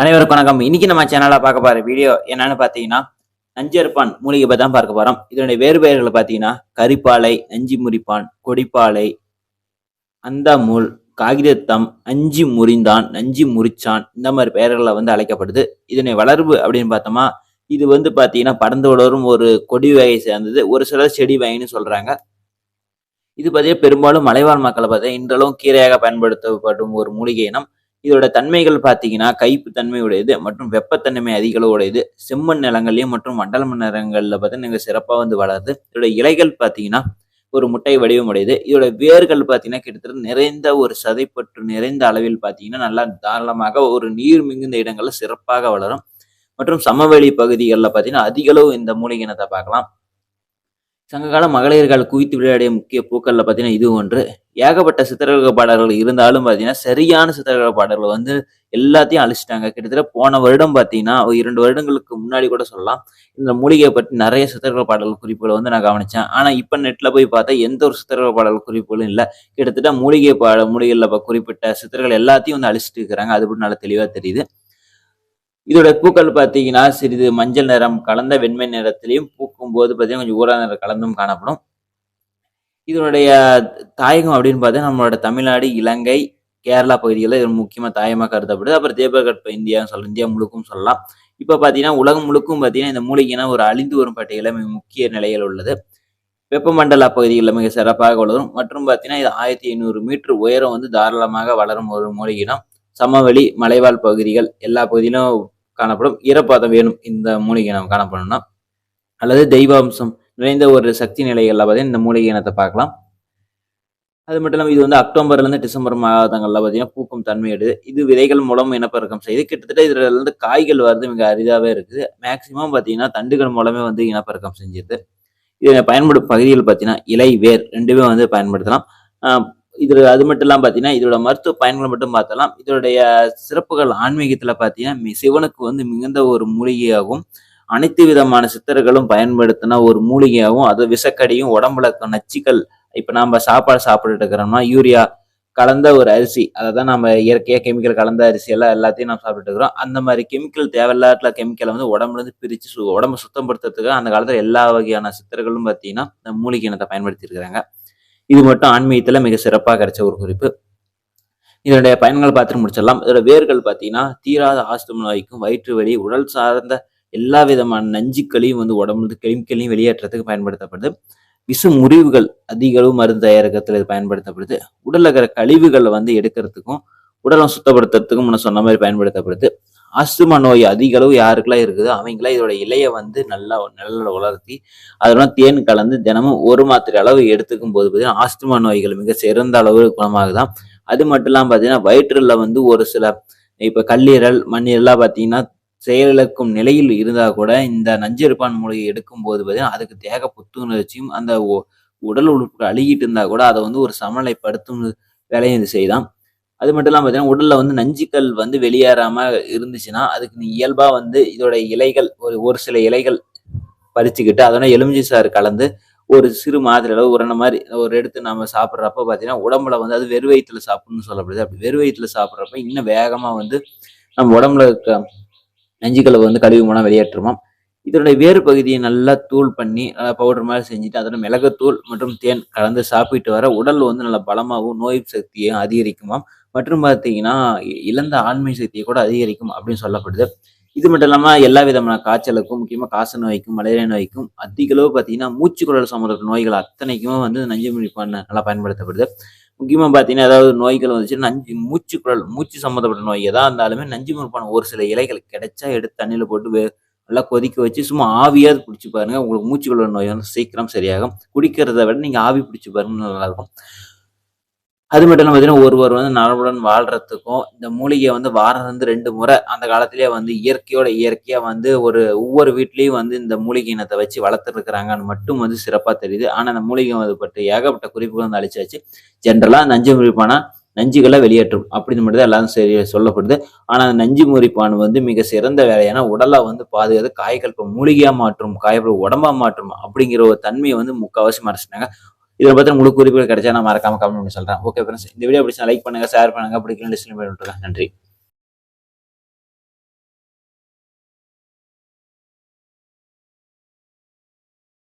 அனைவருக்கும் வணக்கம். இன்னைக்கு நம்ம சேனல்ல பார்க்க போற வீடியோ என்னன்னு பாத்தீங்கன்னா நஞ்சர்பான் மூலிகை பத்தி தான் பார்க்க போறோம். இதனுடைய வேறு பெயர்களை பாத்தீங்கன்னா கரிப்பாலை நஞ்சி முறிப்பான் கொடிப்பாலை அந்தாமூல் காகிதத்தம் அஞ்சி முறிந்தான் நஞ்சி முறிச்சான் இந்த மாதிரி பெயர்களை வந்து அழைக்கப்படுது. இதனை வளர்வு அப்படின்னு பார்த்தோமா இது வந்து பாத்தீங்கன்னா படந்து வளரும் ஒரு கொடி வகை சேர்ந்தது. ஒரு சிலர் செடி வகைன்னு சொல்றாங்க. இது பார்த்தீங்கன்னா பெரும்பாலும் மலைவாழ் மக்களை பார்த்தீங்கன்னா இன்றளவும் கீரையாக பயன்படுத்தப்படும் ஒரு மூலிகை இனம். இதோட தன்மைகள் பார்த்தீங்கன்னா கைப்பு தன்மை உடையது மற்றும் வெப்பத்தன்மை அதிக அளவு உடையது செம்மண் நிலங்கள்லையும் மற்றும் மண்டல நிலங்கள்ல பார்த்தீங்கன்னா சிறப்பாக வந்து வளருது இதோட இலைகள் பார்த்தீங்கன்னா ஒரு முட்டை வடிவம் உடையது இதோட வேர்கள் பார்த்தீங்கன்னா கிட்டத்தட்ட நிறைந்த ஒரு சதைப்பற்று நிறைந்த அளவில் பார்த்தீங்கன்னா நல்லா தாராளமாக ஒரு நீர் மிகுந்த இடங்களில் சிறப்பாக வளரும். மற்றும் சமவெளி பகுதிகளில் பார்த்தீங்கன்னா அதிகளவு இந்த மூலிகை இனத்தை பார்க்கலாம். சங்ககால மகளிர்கள் குவித்து விளையாடிய முக்கிய பூக்களில் பார்த்தீங்கன்னா இது ஒன்று. ஏகப்பட்ட சித்திரக பாடல்கள் இருந்தாலும் பார்த்தீங்கன்னா சரியான சித்திரக பாடல்கள் வந்து எல்லாத்தையும் அழிச்சிட்டாங்க. கிட்டத்தட்ட போன வருடம் பார்த்தீங்கன்னா ஒரு இரண்டு வருடங்களுக்கு முன்னாடி கூட சொல்லலாம். இந்த மூலிகையை பற்றி நிறைய சித்திரக பாடல் குறிப்புகளை வந்து நான் கவனித்தேன் ஆனால் இப்போ நெட்டில் போய் பார்த்தா எந்த ஒரு சித்திரக பாடல் குறிப்புகளும் இல்லை. கிட்டத்தட்ட மூலிகை பாட மூலிகையில் குறிப்பிட்ட சித்திரங்கள் எல்லாத்தையும் வந்து அழிச்சிட்டு இருக்கிறாங்க. அது கூட நல்லா தெளிவாக தெரியுது. இதோட பூக்கள் பார்த்தீங்கன்னா சிறிது மஞ்சள் நிறம் கலந்த வெண்மை நிறத்திலையும் பூக்கும் போது பார்த்தீங்கன்னா கொஞ்சம் ஊரா நிறம் கலந்தும் காணப்படும். இதனுடைய தாயகம் அப்படின்னு பார்த்தா நம்மளோட தமிழ்நாடு இலங்கை கேரளா பகுதிகளில் இது முக்கியமாக தாயமாக கருதப்படுது. அப்புறம் தேபகற்ப இந்தியான்னு சொல்ல இந்தியா முழுக்கும் சொல்லலாம். இப்போ பார்த்தீங்கன்னா உலகம் முழுக்கும் பார்த்தீங்கன்னா இந்த மூலிகைனா ஒரு அழிந்து வரும் பட்டியலில் மிக முக்கிய நிலையில் உள்ளது. வெப்பமண்டல பகுதிகளில் மிக சிறப்பாக வளரும். மற்றும் பார்த்தீங்கன்னா இது ஆயிரத்தி ஐநூறு மீட்டர் உயரம் வந்து தாராளமாக வளரும் ஒரு மூலிகினம் சமவெளி மலைவாழ் பகுதிகள் எல்லா பகுதியிலும் காணப்படும். ஈரப்பதம் வேணும் இந்த மூலிகை நம்ம காணப்படணும்னா. அல்லது தெய்வாம்சம் நிறைந்த ஒரு சக்தி நிலைகளில் பார்த்தீங்கன்னா இந்த மூலிகை இனத்தை பார்க்கலாம். அது மட்டும் இல்லாமல் இது வந்து அக்டோபர்லேருந்து டிசம்பர் மாதங்களில் பார்த்தீங்கன்னா பூக்கும் தன்மையிடுது இது விதைகள் மூலம் இனப்பெருக்கம் செய்து கிட்டத்தட்ட இதுலேருந்து காய்கள் வருது மிக அரிதாகவே இருக்குது. மேக்சிமம் பார்த்தீங்கன்னா தண்டுகள் மூலமே வந்து இனப்பெருக்கம் செஞ்சிருது. இதை பயன்படும் பகுதிகள் பார்த்தீங்கன்னா இலை வேர் ரெண்டுமே வந்து பயன்படுத்தலாம். இது அது மட்டும் இல்லாமல் பார்த்தீங்கன்னா இதோட மருத்துவ பயன்களை மட்டும் பார்த்தலாம் இதோடைய சிறப்புகள் ஆன்மீகத்தில் பார்த்தீங்கன்னா மி- சிவனுக்கு வந்து மிகுந்த ஒரு மூலிகையாகவும் அனைத்து விதமான சித்தர்களும் பயன்படுத்தின ஒரு மூலிகையாகவும் அது விஷக்கடியும் உடம்புல நச்சுக்கள் இப்போ நம்ம சாப்பாடு சாப்பிட்டுட்டு இருக்கிறோம்னா யூரியா கலந்த ஒரு அரிசி அதை தான் நம்ம இயற்கையாக கெமிக்கல் கலந்த அரிசி எல்லாம் எல்லாத்தையும் நம்ம சாப்பிட்டுட்டு இருக்கிறோம். அந்த மாதிரி கெமிக்கல் தேவையில்லாத கெமிக்கலை வந்து உடம்புலேருந்து பிரித்து சு உடம்பு சுத்தப்படுத்துறதுக்கு அந்த காலத்தில் எல்லா வகையான சித்தர்களும் பார்த்தீங்கன்னா இந்த மூலிகை இனத்தை பயன்படுத்தி இருக்கிறாங்க இது மட்டும் ஆன்மீகத்தில் மிக சிறப்பாக கிடைச்ச ஒரு குறிப்பு. இதனுடைய பயன்கள் பார்த்துட்டு முடிச்சிடலாம். இதோட வேர்கள் பார்த்தீங்கன்னா தீராத ஆஸ்தும நோய்க்கும் வயிற்று வலி உடல் சார்ந்த எல்லா விதமான நஞ்சுக்களையும் வந்து உடம்புல கெமிக்கலையும் வெளியேற்றத்துக்கு பயன்படுத்தப்படுது. விஷ முறிவுகள் அதிக அளவு மருந்து தயாரிக்கிறதுல இது பயன்படுத்தப்படுது. உடல்ல இருக்கிற கழிவுகளை வந்து எடுக்கிறதுக்கும் உடலை சுத்தப்படுத்துறதுக்கும் முன்ன சொன்ன மாதிரி பயன்படுத்தப்படுது. ஆஸ்துமா நோய் அதிக அளவு யாருக்கெல்லாம் இருக்குதோ? அவங்களாம் இதோட இலையை வந்து நல்லா நல்லா வளர்த்தி அதெல்லாம் தேன் கலந்து தினமும் ஒரு மாத்திரை அளவு எடுத்துக்கும் போது பார்த்தீங்கன்னா ஆஸ்துமா நோய்கள் மிக சிறந்த அளவு குணமாகுதான் அது மட்டும் இல்லாமல் பார்த்தீங்கன்னா வயிற்றில் வந்து ஒரு சில இப்போ கல்லீரல் மண்ணீரெல்லாம் பார்த்தீங்கன்னா செயலிழக்கும் நிலையில் இருந்தால் கூட இந்த நஞ்சிருப்பான் மூலிகை எடுக்கும் போது பார்த்தீங்கன்னா அதுக்கு தேக புத்துணர்ச்சியும் அந்த உடல் உறுப்புகள் அழுகிட்டு இருந்தால் கூட அதை வந்து ஒரு சமநிலைப்படுத்தும் வேலையும் இது செய்தான் அது மட்டும் இல்லாமல் பார்த்தீங்கன்னா உடலில் வந்து நஞ்சுக்கள் வந்து வெளியேறாமல் இருந்துச்சுன்னா அதுக்கு நீ இயல்பாக வந்து இதோட இலைகள் ஒரு ஒரு சில இலைகள் பறிச்சுக்கிட்டு அதோட எலுமிச்சை சாறு கலந்து ஒரு சிறு மாதிரி அளவு உரண மாதிரி ஒரு எடுத்து நம்ம சாப்பிட்றப்ப பார்த்தீங்கன்னா உடம்புல வந்து அது வெறு வயிற்றுல சாப்பிடணும்னு சொல்லப்படுது. அப்படி வெறு வயிற்றுல சாப்பிட்றப்ப இன்னும் வேகமாக வந்து நம்ம உடம்புல இருக்க நஞ்சுக்களை வந்து கழிவு மூலம் வெளியேற்றுமாம் இதனுடைய வேறு பகுதியை நல்லா தூள் பண்ணி நல்லா பவுடர் மாதிரி செஞ்சுட்டு அதோட மிளகுத்தூள் மற்றும் தேன் கலந்து சாப்பிட்டு வர உடல் வந்து நல்ல பலமாகவும் நோய் சக்தியும் அதிகரிக்குமாம். மற்றும் பார்த்தீங்கன்னா இழந்த ஆண்மை சக்தியை கூட அதிகரிக்கும் அப்படின்னு சொல்லப்படுது. இது மட்டும் இல்லாமல் எல்லா விதமான காய்ச்சலுக்கும் முக்கியமாக காச நோய்க்கும் மலேரியா நோய்க்கும் அதிக அளவு பார்த்தீங்கன்னா மூச்சுக்குழல் சம்மந்தப்பட்ட நோய்கள் அத்தனைக்குமே வந்து நஞ்சு பண்ண நல்லா பயன்படுத்தப்படுது. முக்கியமாக பார்த்தீங்கன்னா ஏதாவது நோய்கள் வந்துச்சு நஞ்சு மூச்சுக்குழல் மூச்சு சம்மந்தப்பட்ட நோய் எதாக இருந்தாலுமே நஞ்சு முறுப்பான ஒரு சில இலைகள் கிடைச்சா எடுத்து தண்ணியில் போட்டு நல்லா கொதிக்க வச்சு சும்மா ஆவியாவது பிடிச்சி பாருங்க உங்களுக்கு மூச்சுக்குழல் நோய் வந்து சீக்கிரம் சரியாகும். குடிக்கிறத விட நீங்கள் ஆவி பிடிச்சி பாருங்க நல்லாயிருக்கும் அது மட்டும் இல்லாமல் பார்த்தீங்கன்னா ஒருவர் வந்து நலமுடன் வாழ்றதுக்கும் இந்த மூலிகையை வந்து வாரம் வந்து ரெண்டு முறை அந்த காலத்திலேயே வந்து இயற்கையோட இயற்கையாக வந்து ஒரு ஒவ்வொரு வீட்லேயும் வந்து இந்த மூலிகை இனத்தை வச்சு வளர்த்துருக்குறாங்கன்னு மட்டும் வந்து சிறப்பாக தெரியுது. ஆனால் அந்த மூலிகை அது பற்றி ஏகப்பட்ட குறிப்புகள் வந்து அழிச்சாச்சு ஜென்ரலாக நஞ்சு முறிப்பானா நஞ்சுகளை வெளியேற்றும் அப்படின்னு மட்டும் தான் எல்லாரும் சரி சொல்லப்படுது. ஆனால் அந்த நஞ்சு முறிப்பான் வந்து மிக சிறந்த வேலையான உடலாக உடலை வந்து பாதுகாத்து காய்கள் இப்போ மாற்றும் காய்கள் உடம்பா மாற்றும் அப்படிங்கிற ஒரு தன்மையை வந்து முக்கால்வாசி மறைச்சிட்டாங்க. இதை பத்தி முழு குறிப்புகள் கிடைச்சா நான் மறக்காம கமெண்ட் பண்ணி சொல்றேன். ஓகே ஃப்ரெண்ட்ஸ் இந்த வீடியோ பிடிச்சா லைக் பண்ணுங்க ஷேர் பண்ணுங்க பிடிக்கணும் டிஸ்லைன் பண்ணி நன்றி.